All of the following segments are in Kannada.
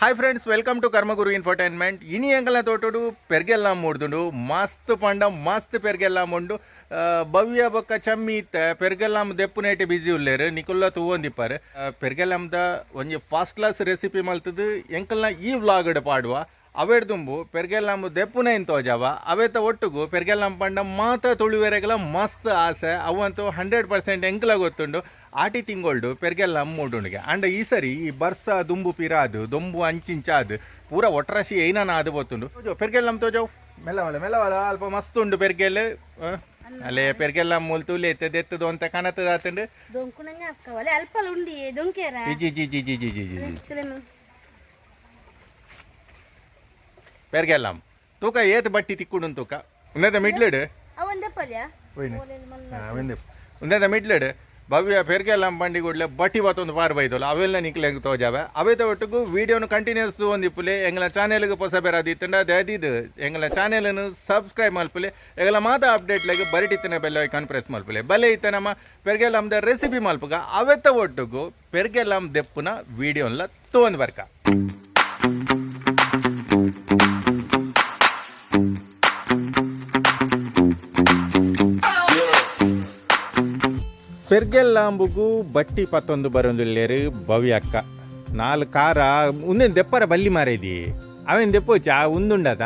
Hi friends welcome to Karmaguru infotainment ಇನಿ ಎಂಕಲ್ನ ತೋಟೋಡು ಪೆರ್ಗೆಲ್ಲ ಮೂಡ್ದುಂಡು, ಮಸ್ತ್ ಪಂಡ, ಮಸ್ತ್ ಪೆರ್ಗೆಲ್ಲ ಮುಂಡು. ಭವ್ಯ ಬೊಕ್ಕ ಚಮ್ಮಿತ್ತ ಇತ್ತ. ಪೆರ್ಗೆಲ್ಲಾಮ್ ದೆಪ್ಪುನೇಟಿ ಬಿಸಿ ಉಲ್ಲೇರು. ನಿಕುಲ್ಲ ತೂವೊಂದಿಪ್ಪಾರು. ಪೆರ್ಗೆಲ್ಲಾಮ್ದ ಒಂಜಿ ಫಸ್ಟ್ ಕ್ಲಾಸ್ ರೆಸಿಪಿ ಮಲ್ತದು, ಎಂಕಲ್ನ ಈ ವ್ಲಾಗಡ್ ಪಾಡುವ. ಅವೆಡ್ದುಂಬು ಪೆರ್ಗೆಲ್ಲಾಮ್ ದೆಪ್ಪುನೇನ್ ತೋಜಾವ ಅವೆತ ಒಟ್ಟುಗು ಪೆರ್ಗೆಲ್ಲಾಮ್ ಪಂಡ ಮಾತ ತುಳುವೆರೆಗಲ ಮಸ್ತ್ ಆಸೆ. ಅವಂತೂ ಹಂಡ್ರೆಡ್ ಪರ್ಸೆಂಟ್ ಎಂಕಲ ಗೊತ್ತುಂಡು. ಆಟಿ ತಿಂಗೊಳ್ಡು ಪೆರ್ಗೆಲ್ಲಾಮ್ ಮೂಡುಂಡಿಗೆ. ಅಂಡ ಈ ಸರಿ ಈ ಬರ್ಸ ದುಂಬು ಪಿರಾದು ದೊಂಬು ಅಂಚಿಂಚಾದು ಪೂರ ಒಟ್ರಸಿ ಏನಾನ ಅದು ಗೊತ್ತುಂಡು. ತೋಜೋ ಪೆರ್ಗೆಲ್ಲಾಮ್ ತೋಜವ್ ಮೆಲ್ಲವಲ ಮೆಲ್ಲವಲ ಅಲ್ಪ ಮಸ್ತ್ ಉಂಡು ಪೆರ್ಗೆಲ್? ಅಲ್ಲೇ ಪೆರ್ಗೆಲ್ಲ ಮೂಲ್ ತುಲಿ ಎತ್ತದ ಎತ್ತದು ಅಂತ ಕಾಣತ್ತದ ಆತಂಡು ದೊಂಕುನಂಗ ಅಕ್ಕವಲೆ ಜಿ ಉಂಡಿ ದೊಂಕೇರ? ಜಿ ಜಿ ಜಿ ಜಿ ಜಿ ಜಿ ಜಿ ಕಿಲೋಮೀ ಪೆರ್ಗೆಲ್ಲಾಮ್. ತೂಕ ಏತ್ ಬಟ್ಟಿ ತಿಕ್ಕುಡು ತೂಕ. ಉಂದದ ಮಿಡ್ಲೆಡ್ ಅವಂದೆ ಪಲ್ಯ? ಹೋಯ್ನೆ ಉಂದದ ಮಿಡ್ಲೆಡ್ ಭವ್ಯ ಪೆರ್ಗೆಲ್ಲಾಂ ಬಂಡಿ ಕೂಡಲೇ ಬಟ್ಟಿ ಬತ್ತೊಂದು ಪಾರ್ ಬೈದಲ್ಲ ಅವೆಲ್ಲ ನಿಕ್ಲೆಗ್ ತೋಜಾವೆ. ಅವೇತ ಒಟ್ಟಿಗೂ ವಿಡಿಯೋನು ಕಂಟಿನ್ಯೂಸ್ ಒಂದಿಪ್ಪುಲೆ ಎಂಗ್ಲ ಚಾನೆಲ್ಗೆ ಹೊಸ ಬೇರಾದಿತ್ತಂಡ ಅದಿದ್ದು ಎಂಗ್ಲ ಚಾನೆಲನ್ನು ಸಬ್ಸ್ಕ್ರೈಬ್ ಮಲ್ಪುಲೆ ಎಂಗ್ಲ ಮಾತ ಅಪ್ಡೇಟ್ಲೆಗೆ ಬರಿಟಿತ್ತನ ಬೆಲ್ಲ ಐಕಾನ್ ಪ್ರೆಸ್ ಮಲ್ಪುಲೆ ಬಲೆ ಇತ್ತ ನಮ್ಮ ದ ರೆಸಿಪಿ ಮಲ್ಪುಗ ಅವೆತ್ತ ಒಟ್ಟಿಗೂ ಪೆರ್ಗೆಲ್ಲಾಂ ದೆಪ್ಪುನ ವಿಡಿಯೋನ್ಲ ತೋಂದ್ ಬರ್ಕ. ಪೆರ್ಗೆಲ್ಲಾಂಬುಗು ಬಟ್ಟಿ ಪತ್ತೊಂದು ಬರೊಂದುಲ್ಲೇರು ಭವ್ಯ ಅಕ್ಕ. ನಾಲ್ಕು ಕಾರ ಉಂದೇನು ದೆಪ್ಪರ ಬಲ್ಲಿ ಮಾರೈದಿ ಅವೇನು ದೆಪ್ಪೋಚು ಆ ಉಂದುಂಡದ?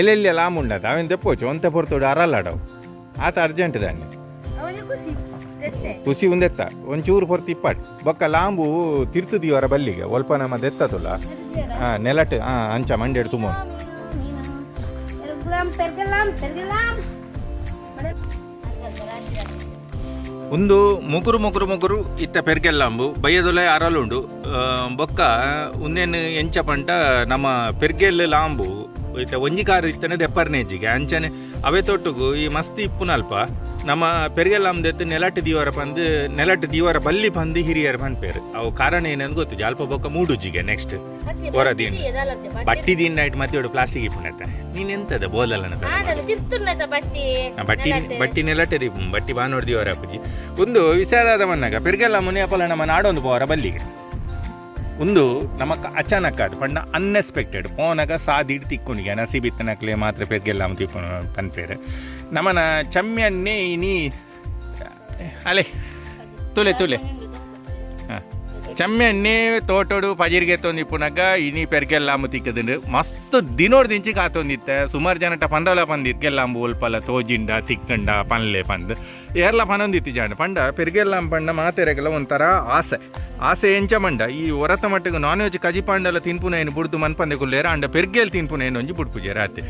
ಎಲ್ಲೆಲ್ಲಿ ಲಾಮ್ ಉಂಡದ ಅವೇನು ದೆಪ್ಪೋಚು ಒಂತೆ ಪೊರ್ತೋಡು ಅರಲ್ಲಾಡವು. ಆತ ಅರ್ಜೆಂಟ್ ದಾನೆ ಖುಷಿ ಉಂದೆತ್ತ. ಒಂಚೂರು ಪೊರ್ತಿ ಇಪ್ಪಟ್ ಬೊಕ್ಕ ಲಾಂಬು ತಿರ್ತದಿವರ ಬಲ್ಲಿಗೆ. ಒಲ್ಪ ನಮ್ಮ ದೆತ್ತತುಲ್ಲ ಹಾ ನೆಲಟ್ ಹಾ ಅಂಚ ಮಂಡೆ ತುಂಬ ಒಂದು ಮುಗುರು ಮುಗುರು ಮುಗುರು ಇತ್ತ ಪೆರ್ಗೆಲ್ಲಾಂಬು ಬಯ್ಯದೊಲೆ ಅರಲುಂಡು. ಬೊಕ್ಕ ಉಂದೇನು ಎಂಚ ಪಂಡ ನಮ್ಮ ಪೆರ್ಗೆಲ್ ಲಾಂಬು. ಇತ್ತ ಒಂಜಿ ಕಾರ್ ಇತ್ತನೆ ದೆಪ್ಪರ್ನೇಜಿಗೆ. ಅಂಚನೆ ಅವೆ ತೊಟ್ಟುಗು ಈ ಮಸ್ತಿ ಇಪ್ಪುನಲ್ಪ. ನಮ್ಮ ಪೆರ್ಗೆಲ್ಲಾಂಬ್ ದೆತ್ತು ನೆಲಟ್ ದೀವರ ಬಂದು ನೆಲಟ್ ದೀವರ ಬಲ್ಲಿ ಪಂದು ಹಿರಿಯರು ಪನ್ಪೇರು ಅವು ಕಾರಣ ಏನಂದ್ ಗೊತ್ತು ಅಲ್ಪ ಬೊಕ್ಕ ಮೂಡುಜಿಗೆ ನೆಕ್ಸ್ಟ್ ಹೊರದೀನ್ ಬಟ್ಟಿ ದಿನ ನೈಟ್ ಮತ್ತೆ ಪ್ಲಾಸ್ಟಿಕ್ ಇಪ್ಪುನತ್ತ ನೀನೆಂತದ ಬೋಲಲ್ಲ ಆಡಲು ತಿರ್ತುನ್ನತ ಬಟ್ಟಿ ಬಟ್ಟಿ ಬಟ್ಟಿ ದೀಪ ಬಟ್ಟಿ ಬಾ ನೋಡಿದೀವರ ಅಪ್ಪಜಿ. ಒಂದು ವಿಷಾದಾದ ಮನ್ನಾಗ ಪೆರಿಗೆಲ್ಲ ಮುನಿಯಪ್ಪಲ ನಮ್ಮ ನಾಡೊಂದು ಪೋರ ಬಲ್ಲಿಗೆ. ಒಂದು ನಮಕ್ ಅಚಾನಕ್ ಅದು ಪಂಡ ಅನ್ಎಕ್ಸ್ಪೆಕ್ಟೆಡ್ ಪೋನಾಗ ಸಾದಿಡ್ ನಸಿ ಬಿತ್ತನಕ್ಲೆ ಮಾತ್ರ ಪೆರ್ಗೆಲ್ಲ ತಿಕ್ಕು ಪನ್ಪೇರು ನಮ್ಮನ ಚಮ್ಯನ್ನೇ ಇನಿ, ಅಲೆ, ತುಲೆ ತುಲೆ. ಚಮ್ಮೆಣ್ಣೆ ತೋಟೋಡು, ಪಜಿರ್ಗೆ ಇಪ್ಪುನಗ ಇನಿ ಪೆರ್ಗೆಲ್ಲಾಂಬು ತಿಕ್ಕದಿಂಡು ಮಸ್ತ್ ದಿನೋಡ್ ದಿಂಚಿ ಕಾತೊಂದಿತ್ತೆ. ಸುಮಾರು ಜನಟ ಪಂಡಲ ಪಂದ್ ಇರ್ಗೆಲ್ಲಾಂಬು ಒಲ್ಪಲ ತೋಜಿಂಡ, ತಿಕ್ಕಂಡ, ಪನ್ಲೆ ಪಂದ್. ಏರ್ಲ ಪನೊಂದಿತ್ತಿ ಜಾಂಡ ಪಂಡ ಪೆರ್ಗೆಲ್ಲಾಂಬ ಪಂಡ, ಮಾತೆರೆಗೆಲ್ಲ ಒಂಥರ ಆಸೆ. ಆಸೆ ಎಂಚ ಮಂಡ. ಈ ಹೊರತ ಮಟ್ಟಿಗೆ ನಾನ್ ವೆಜ್ ಕಜಿ ಪಂಡಲ ತಿನ್ಪುನ ಏನು ಬುಡ್ದು ಮನ್ಪಂದೆ ಕುಲ್ಲೇರ ಅಂಡ ಪೆರ್ಗೆಲ್ ತಿನ್ಪುನ ಏನು ಒಂಜಿ ಬುಡ್ಪುಜೆ ರಾತ್ರಿ.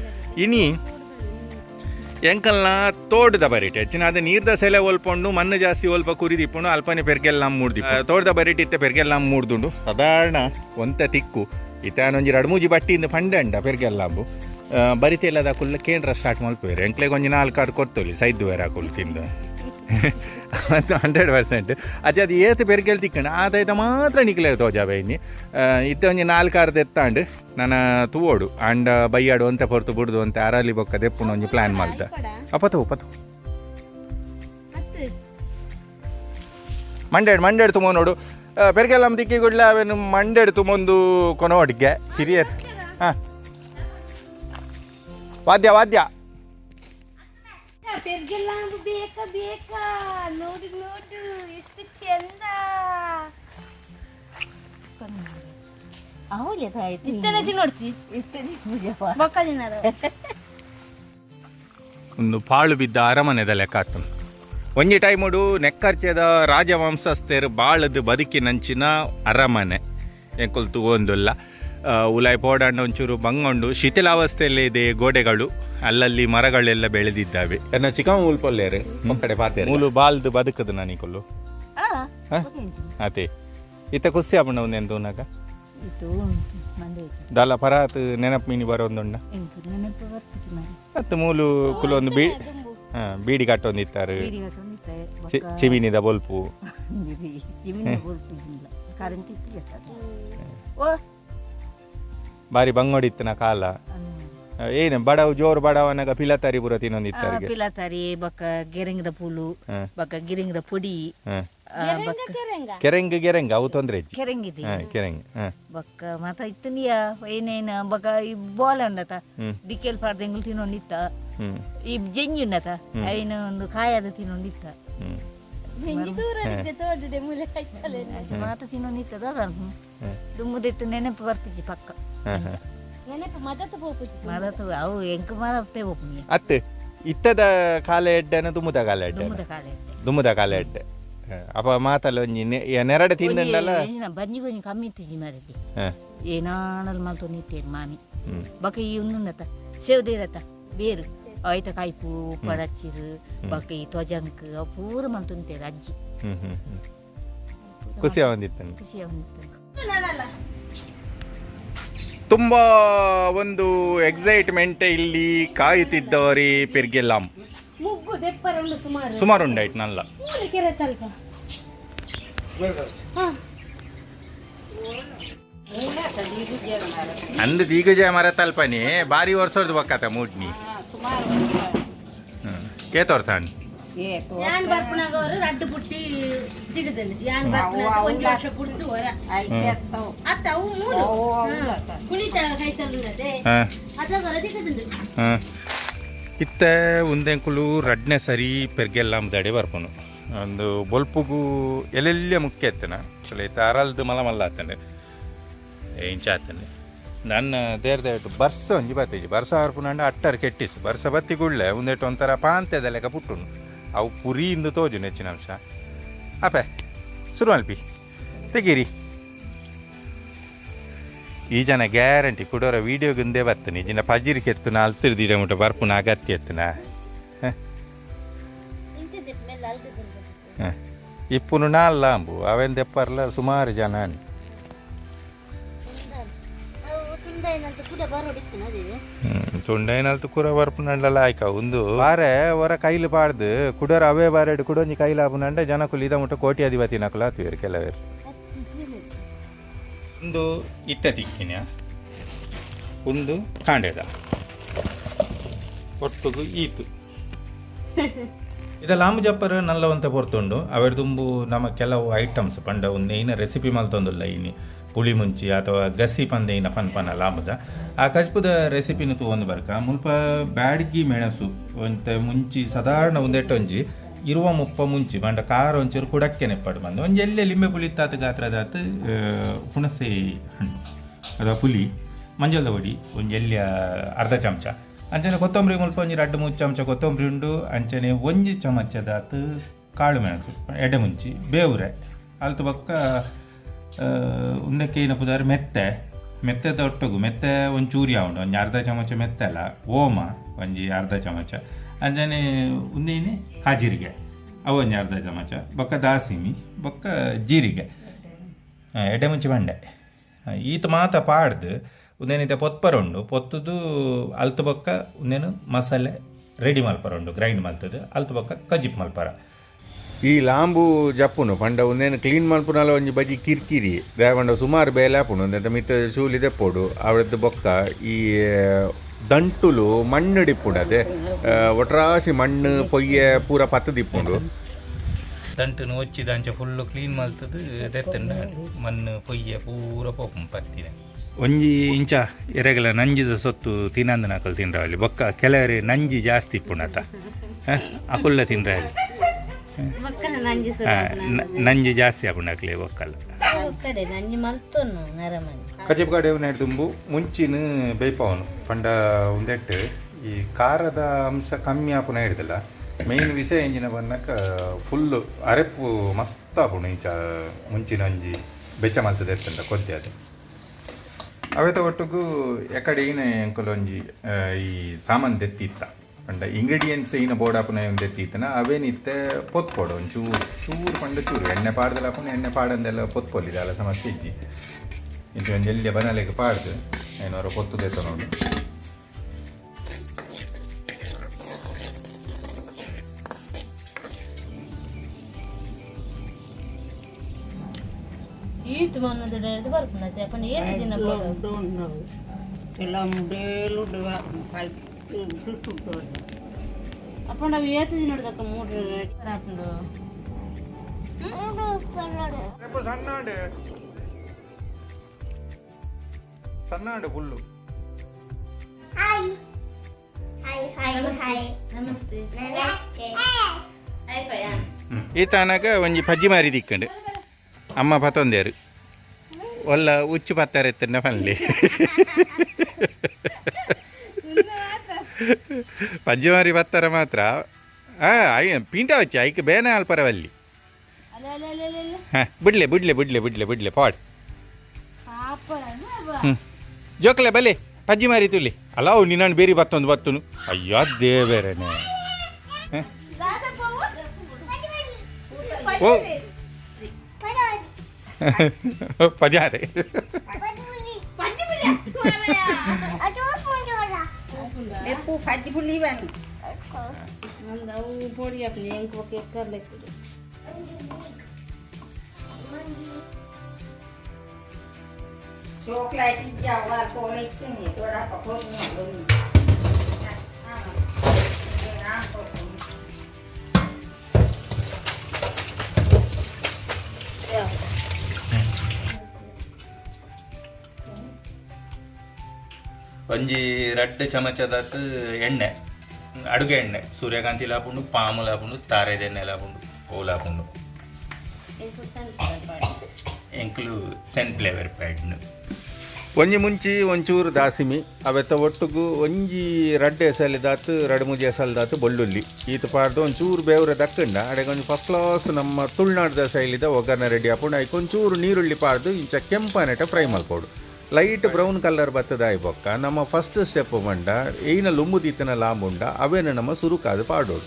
ಇನಿ ಎಂಕಲ್ನ ತೋಟದ ಬರಿಟೆ ಹೆಚ್ಚಿನ ಅದ ನೀರ್ದ ಸೆಲೆ ಒಲ್ಪೊಂಡು, ಮಣ್ಣು ಜಾಸ್ತಿ ಒಲ್ಪ ಕುರಿದಿಪ್ಪುಂಡು ಅಲ್ಪನೆ ಪೆರ್ಗೆಲ್ಲ ಮೂಡ್ದಿ ತೋಡದ ಬರಿಟಿ ಇತ್ತೆ ಪೆರ್ಗೆಲ್ಲ ಮೂಡ್ದುಂಡು. ಸಾಧಾರಣ ಒಂತ ತಿಕ್ಕು. ಇತ್ತಾನೊಂಜಿ ರಡ್ಮೂಜಿ ಬಟ್ಟಿಯಿಂದ ಪಂಡಂಡ ಪೆರ್ಗೆಲ್ಲಾಂಬು ಬರಿತೆಲ್ಲದ ಕುಲ್ಲ ಕೇಂದ್ರ ಸ್ಟಾರ್ಟ್ ಮಲ್ಪೇರು ಎಂಕ್ಲೆಗೆ ಒಂಜಿ ನಾಲ್ಕಾರು ಕೊರ್ತೊಲಿ ಸೈದ್ದು ಕುಲ್ ತಿಂದು ಮತ್ತು ಹಂಡ್ರೆಡ್ ಪರ್ಸೆಂಟ್. ಅಜ್ಜ ಅದು ಏತು ಪೆರ್ಗೆಲ್ ತಿಕ್ಕಂಡು ಆದಾಯ್ತ ಮಾತ್ರ ನಿಕ್ಲೆ ತೋಜಾವೆ ಇನ್ನಿ ಇತ್ತ ಒಂಜಿ ನಾಲ್ಕಾರ್ದು ಎತ್ತಾಂಡು ನನ್ನ ತೂವೋಡು. ಅಂಡ ಬೈಯಾಡು ಅಂತ ಹೊರತು ಬಿಡುದು ಅಂತ ಅರಲಿ ಬೊಕ್ಕ ದೆಪ್ಪುನ ಒಂಜಿ ಪ್ಲಾನ್ ಮಾಡ್ದ. ಅಪತು ಅಪತು ಮಂಡ್ಯಾಡ್ ಮಂಡ್ಯಾಡ್ ತುಂಬ ನೋಡು. ಪೆರ್ಗೆಲ್ಲ ದಿಕ್ಕಿ ಗುಡ್ಲ ಅವೇನು ಮಂಡ್ಯಾಡ್ ತುಂಬೊಂದು ಕೊನೋಡಿಗೆ. ಹಿರಿಯರ್. ಹಾಂ. ವಾದ್ಯ ವಾದ್ಯ. ಪೆರ್ಗಲಾಂ ಬೇಕ ಬೇಕ. ನೋಡು ನೋಡು ಎಷ್ಟು ಚಂದ. ಇತ್ತನೆ ತಿನ್ನೋಡ್ಸಿ ಬೊಕ್ಕ ತಿನ್ನೋದು ಒಂದು ಪಾಳು ಬಿದ್ದ ಅರಮನೆದ ಲೆಕ್ಕ ಆಗ್ತದೆ ಒಂಜಿ ಟೈಮುಡು ನೆಕ್ಕರ್ಚೆದ ರಾಜವಂಶಸ್ಥರು ಬಾಳದು ಬದುಕಿನಂಚಿನ ಅರಮನೆ. ಎಂಕುಲ್ ತಗೊಂದುಲ್ಲ ಉಲಾಯ್ ಪೋಡಾಂಡ ಒಂಚೂರು ಬಂಗೊಂಡು ಶಿಥಿಲಾವಸ್ಥೆಯಲ್ಲಿ ಇದೆ ಗೋಡೆಗಳು. ಅಲ್ಲಲ್ಲಿ ಮರಗಳೆಲ್ಲ ಬೆಳೆದಿದ್ದಾವೆ. ಎನ್ನ ಚಿಕನ್ ಉಲ್ಪೊಲ್ಲೇರು ಕಡೆ ಪಾತೆ ಮೂಲು ಬಾಲ್ದು ಬದುಕದು ನಾನಿಕೊಲ್ಲು? ಅದೇ ಇತ್ತ ಖುಷಿ ಆಪಣ್ಣ ಒಂದೆಂದು ನಾಗ itu mandi ದಾಲ ಪರಾತ್ ನೆನಪು ಮೀನಿ ಬರೋಂದುಂಡ ಮತ್ತು ಮೂಲು ಕುಲೊಂದು ಬೀ ಹಾಂ ಬೀಡಿ ಕಟ್ಟೊಂದಿತ್ತಾರೆ diri kata ni saya ಚಿ- ಚಿವಿನಿದ ಬೊಲ್ಪು. ಬಾರಿ ಬಂಗೊಡಿತ್ತಿನ ಕಾಲ. ಏನು ಬಡವು ಜೋರು ಬಡವ ಅನ್ನಗ ಪಿಲತಾರಿ ಪೂರ ತಿನ್ನೊಂದು ಪಿಲತಾರಿ ಬಕ್ಕ ಗೆರೆಂಗದ ಪುಲು ಬಕ್ಕ ಗಿರಿಂಗದ ಪುಡಿ ಕೆರೆಂಗ ಆ, ಬೊಕ್ಕ ಕೆರೆಂಗ್. ಕೆರೆಂಗ್ ಅವು ತೊಂದ್ರೆ ಕೆರೆಂಗಿದೆ ಹಾಂ ಕೆರೆಂಗ್ ಬೊಕ್ಕ ಮಾತ ಇತ್ತನಿಯ ಏನೇನ ಬೊಕ್ಕ ಈ ಬಾಲ್ ಉಂಡತ ಡಿಕೆಲ್ ದಿಕ್ಕೆಲ್ ಪಾಡ್ದೆಂಗುಲ್ ತಿನ್ನೊಂದಿತ್ತ ಈ ಜಂಜಿ ಉಂಡತ ಐನ ಒಂದು ಕಾಯದ ತಿನ್ನೊಂದಿತ್ತ ಮಾತ ತಿನ್ನೊಂದಿತ್ತದ ದುಮ್ಮದಿತ್ತು ನೆನಪು ಬರ್ತಿಜ್ಜಿ ಪಕ್ಕ. ನೆನಪು ಮದತ ಹೋಗುದು ಮರತು ಅವು ಎಂಕ ಮದತ್ತೆ ಹೋಗ್ನಿ ಅತ್ತೆ ಇತ್ತದ ಕಾಲ ಎಡ್ಡೆನ ದುಮ್ಮದ ಕಾಲ ಎಡ್ಡೆ? ದುಮ್ಮದ ಕಾಲ ದುಮ್ಮದ ಕಾಲ ಎಡ್ಡೆ. ಅಪ್ಪ ಮಾತಲ್ಲ ಒಂಜಿ ನೆರಡೆ ತಿಂದಂಡಲ್ಲ ಬಜ್ಜಿ ಕೊಂಚ ಕಮ್ಮಿ ಇತ್ತಿಜ್ಜಿ ಮರದಿ ಹಾಂ ಏನಾಣಲ್ ಮಲ್ತು ನಿತ್ತೇನು ಮಾಮಿ. ಬಕ ಈ ಉಂದುಂಡತ ಸೇವ್ದೇರತ ಬೇರು. ಆಯ್ತ ಕಾಯ್ಪು ಪಡಚಿರು ಬಕ ಈ ತ್ವಜಂಕ್ ಅವು ಪೂರ ಮಲ್ತುಂತೇರು ಅಜ್ಜಿ. ಖುಷಿಯ ಹ್ಞೂ ಖುಷಿಯ ಖುಷಿ ಆವಂದಿತ್ತು ಖುಷಿ ಉಂಟು ತುಂಬ ಒಂದು ಎಕ್ಸೈಟ್ಮೆಂಟ್ ಇಲ್ಲಿ ಕಾಯುತ್ತಿದ್ದವರಿ ಪೆರ್ಗೆಲ್ಲಾಂ ಸುಮಾರು. ಉಂಡಾಯ್ತು ನಲ್ಲ ಅಂದು ದಿಗ್ಗಜಯ ಮರ ತಲ್ಪನಿ ಬಾರಿ ವರ್ಷದ ಬಕ್ಕತ್ತ ಮೂಡ್ನಿ. ಏತ್ ವರ್ಷ. ಯಾನ್ ಬರ್ಪುನಾಗ ಅವರು ರಡ್ಡು ಪುಟ್ಟಿ ಸಿಗದಲ್ಲಿ ಯಾನ್ ಬರ್ಪುನಾಗ ಒಂದು ವರ್ಷ ಪುಡ್ದು ಹೊರ ಅತ್ತ ಅವು ಮೂರು. ಹಾ. ಕೈ ಕೈತಲ್ಲದೆ ಹಾಂ. ಅದ ಹೊರ ಸಿಗದುಂಡು ಹಾಂ. ಇತ್ತ ಉಂದೆಂಕುಲು ರಡ್ನೆ ಸರಿ ಪೆರ್ಗೆಲ್ಲ ದಡೆ ಬರ್ಪುನು ಒಂದು ಬೊಲ್ಪುಗು ಎಲ್ಲೆಲ್ಲ ಮುಖ್ಯ ಆತನ ಅಸಲು ಇತ್ತ ಅರಲ್ದು ಮಲ ಮಲ್ಲ ಆತಂಡೆ. ಇಂಚ ಆತಂಡೆ. ನನ್ನ ದೇರ್ ದೇಟ್ ಬರ್ಸ ಒಂಜಿ ಬತ್ತಿಜಿ. ಬರ್ಸ ಹರ್ಪುನಂಡ ಅಟ್ಟರ್ ಕೆಟ್ಟಿಸ್. ಬರ್ಸ ಬತ್ತಿ ಗುಳ್ಳೆ ಒಂದೆಟ್ಟು ಒಂಥರ ಪಾಂತೆದ ಲೆಕ್ಕ ಪುಟ್ಟುನು ಅವು ಪುರಿಯಿಂದ ತೋಜು ನೆಚ್ಚಿನ ಅಂಶ. ಅಪೆ ಶುರು ಅಲ್ಪಿ ತೆಗೀರಿ. ಈ ಜನ ಗ್ಯಾರಂಟಿ ಕುಡೋರ ವಿಡಿಯೋ ಗುಂದೆ ಬರ್ತನೆ. ಈ ಜನ ಪಜಿರಿ ಕೆತ್ತುನ ಅಲ್ತಿರ್ ದಿಡ ಮುಟ ಬರ್ಪುನ ಅಗತ್ಯ ಎತ್ತುನ. ಇಪ್ಪುನು ನಾಲ್ಲಾಂಬು ಅವೆಂದೆಪ್ಪರ್ಲ ಸುಮಾರು ಜನ ಅನ್. ಆಯ್ಕ ಒಂದು. ಬಾರೆ ಹೊರ ಕೈಲು ಪಾಡ್ದು ಕುಡರ ಅವೇ ಬಾರೆಡು ಕುಡೊಂಜಿ ಕೈಲು ಆಪುನಂಡ ಜನ ಕುಲಿದ ಮುಟ ಕೋಟಿ ಅಧಿಪತಿ ನಕುಲ ಆತುವೇರು ಕೆಲವೇರು. ಒಂದು ಇತ್ತ ತಿಕ್ಕಿನ ಒಂದು ಕಾಂಡೆದ. ಒಟ್ಟುಗು ಈತು. ಇದೆಲ್ಲ ಆಮು ಜಪ್ಪರ್ ನಲ್ಲವಂತ ಪೊರ್ತುಂಡು ಅವೆಡ್ ತುಂಬು ನಮ್ಮ ಕೆಲವು ಐಟಮ್ಸ್ ಪಂಡ ಒಂದು ಏನ ರೆಸಿಪಿ ಮಲ್ತೊಂದುಲ್ಲ ಇನಿ ಪುಳಿ ಮುಂಚಿ ಅಥವಾ ಗಸಿ ಪಂದೆ ಪನ್ ಪನ ಲಾಭದ. ಆ ಕಜ್ಪುದ ರೆಸಿಪಿನ ತಗೊಂಡು ಬರ್ಕ. ಮುಲ್ಪ ಬ್ಯಾಡ್ಗಿ ಮೆಣಸು ಅಂತ ಮುಂಚಿ, ಸಾಧಾರಣ ಒಂದೆಟ್ಟೊಂಜಿ, ಇರುವ ಮುಪ್ಪ ಮುಂಚಿ, ಬಂಡ ಖಾರ ಒಂಚೂರು ಕುಡಕ್ಕೆ ನೆಪ್ಪಡು ಬಂದು ಒಂದು ಎಲ್ಲೆ ಲಿಂಬೆ ಪುಳಿ ತಾತ ಗಾತ್ರದಾತ ಹುಣಸೆ ಹಣ್ಣು ಅಥವಾ ಪುಲಿ, ಮಂಜಲ್ದ ಹೊಡಿ ಒಂದು ಎಲ್ಲಿಯ ಅರ್ಧ ಚಮಚ. ಅಂಚನೆ ಕೊತ್ತಂಬರಿ ಮುಲ್ಪ ಒಂಜಿ ಎರಡು ಮೂರು ಚಮಚ ಕೊತ್ತಂಬರಿ ಉಂಡು, ಅಂಚನೆ ಒಂಜಿ ಚಮಚದಾತ ಕಾಳು ಮೆಣಸು, ಎಡೆ ಮುಂಚಿ, ಬೇವ್ರೆ. ಅಲ್ತು ಬಕ್ಕ ಉಂದಕ್ಕೆ ಏನಪ್ಪ ಅಂದರೆ ಮೆತ್ತೆ. ಮೆತ್ತೆದ ಒಟ್ಟುಗು. ಮೆತ್ತೆ ಒಂದು ಚೂರಿ ಉಂಡು ಒಂಜಿ ಅರ್ಧ ಚಮಚ ಮೆತ್ತೆ ಅಲ್ಲ, ಓಮ ಒಂಜಿ ಅರ್ಧ ಚಮಚ. ಅಂಜನೆ ಉಂದೇನೆ ಕಾಜಿರಿಗೆ ಅವು ಒಂಜಿ ಅರ್ಧ ಚಮಚ. ಬೊಕ್ಕ ದಾಸಿಮಿ, ಬೊಕ್ಕ ಜೀರಿಗೆ. ಎಡೆ ಮುಂಚೆ ಬಂಡೆ. ಈತ ಮಾತ ಪಾಡ್ದು ಉಂದೇನಿದೆ ಪೊತ್ಪರುಂಡು ಪೊತ್ತುದು ಅಲ್ತು ಬೊಕ್ಕ ಉಂದೇನು ಮಸಾಲೆ, ರೆಡಿ ಮಲ್ಪರುಂಡು ಗ್ರೈಂಡ್ ಮಲ್ತದು. ಅಲ್ತು ಬೊಕ್ಕ ಕಜಿಪ್ ಮಲ್ಪರ. ಈ ಲಾಂಬು ಜಪ್ಪುನು ಪಂಡ ಒಂದೇನು ಕ್ಲೀನ್ ಮಲ್ಪುನಲ್ಲ ಒಂಜಿ ಬಜಿ ಕಿರ್ಕಿರಿ ದೇವಂಡ ಸುಮಾರು ಬೇಲೆ ಆಪುನು ಒಂದೆಂತ ಮಿತ್ತ ಶೂಲಿ ದೆಪ್ಪೋಡು ಅವಳದ್ದು ಬೊಕ್ಕ ಈ ದಂಟುಲು ಮಣ್ಣು ಡಿಪ್ಪುಂಡು ಒಟ್ರಾಸಿ ಮಣ್ಣು ಪೊಯ್ಯೆ ಪೂರ ಪತ್ತು ದಿಪ್ಪುಂಡು ದಂಟುನು ಒಚ್ಚಿದ ಅಂಚೆ ಫುಲ್ಲು ಕ್ಲೀನ್ ಮಲ್ತದು ದೆತ್ತಂಡ ಮಣ್ಣು ಪೊಯ್ಯ ಪೂರ ಪೋಪು ಪತ್ತಿನ ಒಂಜಿ ಇಂಚ ಎರೆಗಲ ನಂಜಿದ ಸೊತ್ತು ತಿನ್ನಂದು ನಾಕಲ್ ತಿನ್ರಾವಲ್ಲಿ ಬೊಕ್ಕ ಕೆಲವರೇ ನಂಜಿ ಜಾಸ್ತಿ ಇಪ್ಪುಣತ ಅಕುಲ್ಲ ತಿನ್ರಾವಲ್ಲಿ ಮಕ್ಕಳ ನಂಜಿ ಜಾಸ್ತಿ ಆಪುಂಡಕ್ಲೆ ಒಕ್ಕಲ್ ಕಜಬ್ ನೆಡ್ ತುಂಬು ಮುಂಚಿನ ಬೇಪವನು ಪಂಡ ಒಂದೆಟ್ಟು ಈ ಖಾರದ ಅಂಶ ಕಮ್ಮಿ ಆಪುನ ಹಿಡ್ದಲ್ಲ ಮೇನ್ ವಿಷಯ ಎಂಜಿನ ಬಂದಾಗ ಫುಲ್ ಅರೆಪ್ಪು ಮಸ್ತ್ ಆಪುಣ ಈಚ ಮುಂಚಿನ ಅಂಜಿ ಬೆಚ್ಚ ಮಲ್ತದೆ ಇರ್ತಂತ ಕೊದ್ದೆ ಅದು. ಅವೆತ ಒಟ್ಟಿಗೂ ಎಕಡೆ ಏನೇ ಎಂಕುಲು ಒಂಜಿ ಈ ಸಾಮಾನು ತೆತ್ತಿತ್ತ ಪಂಡ ಇಂಗ್ರೀಡಿಯೆಂಟ್ಸ್ ಏನ ಬೋಡಾಪುನ ಒಂದು ತೆತ್ತಿತ್ತನ ಅವೇನಿತ್ತೆ ಪೊತ್ಕೊಡು. ಒಂಚೂರು ಚೂರು ಪಂಡ ಚೂರು ಎಣ್ಣೆ ಪಾಡ್ದಲ್ಲ ಆಪುನ ಎಣ್ಣೆ ಪಾಡಂದೆಲ್ಲ ಪೊತ್ಪೊಲಿದೆ ಅಲ್ಲ ಸಮಸ್ಯೆ ಇಜ್ಜಿ ಇಂಚು ಒಂದು ಎಲ್ಲಿ ಬನಲೆಗೆ ಪಾಡ್ದು ಏನಾರು ಪೊತ್ತು ದೇತ ನೋಡಿ. ಈತ್ ಮನ್ನದು ಹಿಡಿದು ಬರ್ಪುನತೆ ಅಪ್ಪನ ಏತು ದಿನ ಕೊಡು? ಅಪ್ಪ ನಾವು ಏತದಿ ನೋಡ್ದಕ್ಕ ಮೂರು ಹಾಕೊಂಡು రేపు సన్నాడు సన్నాడు ఫుల్లు ನಮಸ್ತೆ ಆಯ್ಪಯ್ಯ ಈತ ಅನ್ನಾಗ ಒಂಜಿ ಪಜ್ಜಿ ಮಾರಿ ದಿಕ್ಕಂಡು ಅಮ್ಮ ಪತ್ತೊಂದೇರು ಒಲ್ಲ ಉಚ್ಚು ಪತ್ತಾರೆ ಎತ್ತನ್ನ ಪನ್ಲಿ ಪಜ್ಜಿ ಮಾರಿ ಪತ್ತರ ಮಾತ್ರ. ಆ ಅಯ್ಯ ಪಿಂಟ ವಚ್ಚಿ ಐಕ್ ಬೇನೆ ಅಲ್ಪರವಲ್ಲಿ ಅಲ್ಲ ಬಿಡ್ಲೆ ಬಿಡ್ಲೆ ಬಿಡ್ಲೆ ಬಿಡ್ಲೆ ಬಿಡ್ಲೆ ಪಾಡ್. ಹ್ಞೂ ಜೋಕಲೆ ಬಲೆ ಪಜ್ಜಿ ಮಾರಿ ತುಲಿ. ಅಲ್ಲ ಅವು ನಿನ್ನ ಬೇರೆ ಬತ್ತೊಂದು ಬತ್ತನು. ಅಯ್ಯೋ ದೇವೇರನೆ. ಓ. ಪಜಾರೆ. લેપુ ફાજી ફૂલ લેવાનું આમ ગાવું ફોડી આપણે એક વખત કરી લખી ચોકલાઈ જાવ વાર કોળી છે ને થોડા પકોડી ಒಂಜಿ ರಡ್ಡ್ ಚಮಚದ ಎಣ್ಣೆ, ಅಡುಗೆ ಎಣ್ಣೆ, ಸೂರ್ಯಕಾಂತಿ ಲಾಪುಂಡು, ಪಾಮು ಲಾಪುಂಡು ತಾರೆದೆಣ್ಣೆ ಲಾಪುಂಡು ಓ ಲಾಪುಂಡು. ಎಂಕ್ಲು ಸೆನ್ ಫ್ಲೇವರ್ ಪ್ಯಾಡ್ನು. ಒಂಜಿ ಮುಂಚಿ ಒಂಚೂರು ದಾಸಿಮಿ, ಅವೆತ್ತ ಒಟ್ಟುಗು ಒಂಜಿ ರಡ್ಡ್ ಎಸಲಿ ದಾತು ರಡ್ ಮುಜಿ ಎಸಲ್ ದಾತು ಬೊಳ್ಳುಳ್ಳಿ ಈತ ಪಾರ್ದು ಒಂಚೂರು ಬೇವ್ರ ದಕ್ಕಂಡ ಅಡೆಗೆ ಒಂಜಿ ಫಸ್ಟ್ ಕ್ಲಾಸ್ ನಮ್ಮ ತುಳುನಾಡದ ಶೈಲಿದ ಒಗ್ಗರಣೆ ರೆಡಿ ಆಪುಂಡು ಅದಕ್ಕೆ ಒಂಚೂರು ನೀರುಳ್ಳಿ ಪಾರ್ದು ಇಂಚ ಕೆಂಪನೆಟ ಫ್ರೈ ಮಲ್ಪೋಡು ಲೈಟ್ ಬ್ರೌನ್ ಕಲರ್ ಬತ್ತದ ಬೊಕ್ಕ. ನಮ್ಮ ಫಸ್ಟ್ ಸ್ಟೆಪ್ ಮಂಡ ಏನ ಲುಂಬು ದೀತನ ಲಾಂಬುಂಡ ಅವೇನ ನಮ್ಮ ಸುರುಕಾದ ಪಾಡೋಡು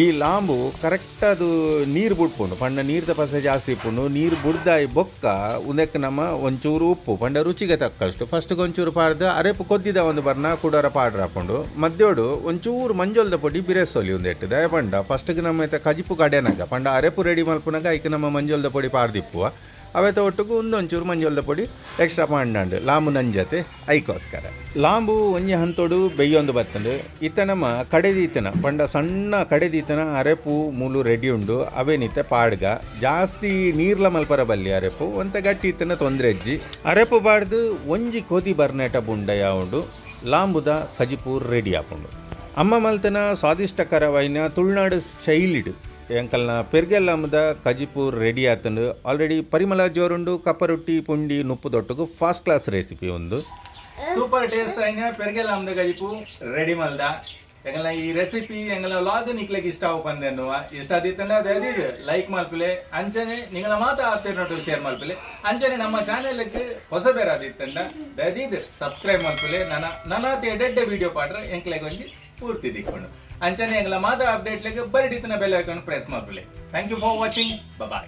ಈ ಲಾಂಬು ಕರೆಕ್ಟ್ ಅದು ನೀರು ಬುಡ್ಪುಂಡು, ಪಂಡ ನೀರ್ದ ಪಸೆ ಜಾಸ್ತಿ ಇಪ್ಪುಂಡು, ನೀರು ಬುಡ್ದಾಯಿ ಬೊಕ್ಕ ಉದಕ್ ನಮ್ಮ ಒಂಚೂರು ಉಪ್ಪು, ಪಂಡ ರುಚಿಗೆ ತಕ್ಕಷ್ಟು. ಫಸ್ಟ್ ಒಂಚೂರು ಪಾಡ್ದು, ಅರೆಪು ಕೊದ್ದಿದ ಒಂದು ಬರ್ನ ಕುಡರ ಪಾಡ್ರ ಹಾಕೊಂಡು ಮಧ್ಯೋಡು ಒಂಚೂರು ಮಂಜೋಲ್ದ ಪೊಡಿ ಬಿರೆಸೊಲಿ ಒಂದೆಟ್ಟು ದಯ ಪಂಡ ಫಸ್ಟ್ಗೆ ನಮ್ಮ ಕಜಿಪು ಕಡೆನಾಗ ಪಂಡ ಅರೆಪು ರೆಡಿ ಮಲ್ಪುನಾಗ ಐಕ ನಮ್ಮ ಮಂಜೋಲ್ದ ಪೊಡಿ ಪಾಡ್ದಿಪ್ಪುವ. ಅವೆತ ಒಟ್ಟಿಗೂ ಒಂದೊಂಚೂರು ಮಂಜೋಲ್ದ ಪೊಡಿ ಎಕ್ಸ್ಟ್ರಾ ಪಾಂಡಂಡು ಲಾಂಬು ನಂಜತೆ, ಐಕೋಸ್ಕರ. ಲಾಂಬು ಒಂಜಿ ಹಂತೋಡು ಬೆಯ್ಯೊಂದು ಬತ್ತಂಡು. ಇತ್ತ ನಮ್ಮ ಕಡೆದೀತನ ಪಂಡ ಸಣ್ಣ ಕಡೆದೀತನ ಅರೆಪು, ಮೂಲು ರೆಡಿ ಉಂಡು. ಅವೇನಿತ್ತ ಪಾಡ್ಗ. ಜಾಸ್ತಿ ನೀರ್ಲ ಮಲ್ಪರ ಬಲ್ಲಿ ಅರೆಪು, ಒಂತ ಗಟ್ಟಿ ಇತ್ತನ ತೊಂದ್ರೆ ಅಜ್ಜಿ ಅರೆಪು ಬಾಡ್ದು ಒಂಜಿ ಕೋದಿ ಬರ್ನೇಟ ಬುಂಡ ಯಾವುಂಡು ಲಾಂಬುದ ಕಜಿಪೂರ್ ರೆಡಿ ಆಪುಂಡು. ಅಮ್ಮ ಮಲ್ತನ ಸ್ವಾದಿಷ್ಟಕರವೈನ ತುಳುನಾಡು ಶೈಲಿಡು. ಎಂಕಲ್ನ ಪೆರ್ಗೆಲ್ಲಮ್ಮದ ಕಜಿಪುರ್ ರೆಡಿ ಆತಂಡು ಆಲ್ರೆಡಿ ಪರಿಮಳ ಜೋರುಂಡು ಕಪ್ಪ ರೊಟ್ಟಿ ಪುಂಡಿ ನುಪ್ಪು ದೊಟ್ಟಗು ಫಾಸ್ಟ್ ಕ್ಲಾಸ್ ರೆಸಿಪಿ ಒಂದು. ಸೂಪರ್ ಟೇಸ್ಟ್ ಆಯ್ನ ಪೆರ್ಗೆಲ್ಲಮ್ಮದ ಕಜಿಪು ರೆಡಿ ಮಲ್ದ. ಎಂಗಲ ಈ ರೆಸಿಪಿ ಎಂಗಲ ಲಾಜ್ ನಿಕ್ಲಿಕ್ ಇಷ್ಟ ಆಗಪ್ಪಂದೇನು ಇಷ್ಟ ಆದಿತ್ತಂದ್ರೆ ಅದು ಅದಿದು ಲೈಕ್ ಮಾಡ್ಪಿಲೆ ಅಂಚನೆ ನಿಂಗಲ ಮಾತ ಆಗ್ತಿರೋದು ಶೇರ್ ಮಾಡ್ಪಿಲೆ ಅಂಚನೆ ನಮ್ಮ ಚಾನೆಲ್ ಚಾನೆಲ್ಗೆ ಹೊಸ ಬೇರೆ ಆದಿತ್ತಂಡ ದದಿದು ಸಬ್ಸ್ಕ್ರೈಬ್ ಮಾಡ್ಪಿಲೆ ನನ್ನ ನನ್ನ ಎಡ್ಡೆ ವಿಡಿಯೋ ಪಾಡ್ರೆ ಎಂಕ್ಲೆಗೆ ಒಂಜಿ ಪೂರ್ತಿ ದಿಕ್ಕೊಂಡು. ಅಂಚನೆ ಎಂಗಲ ಮಾತ ಅಪ್ಡೇಟ್ಲೆಗ್ ಬರಡಿತನ ಬೆಲ್ ಐಕಾನ್ ಪ್ರೆಸ್ ಮಾಡ್ಬಿಡಿ. Thank you for watching bye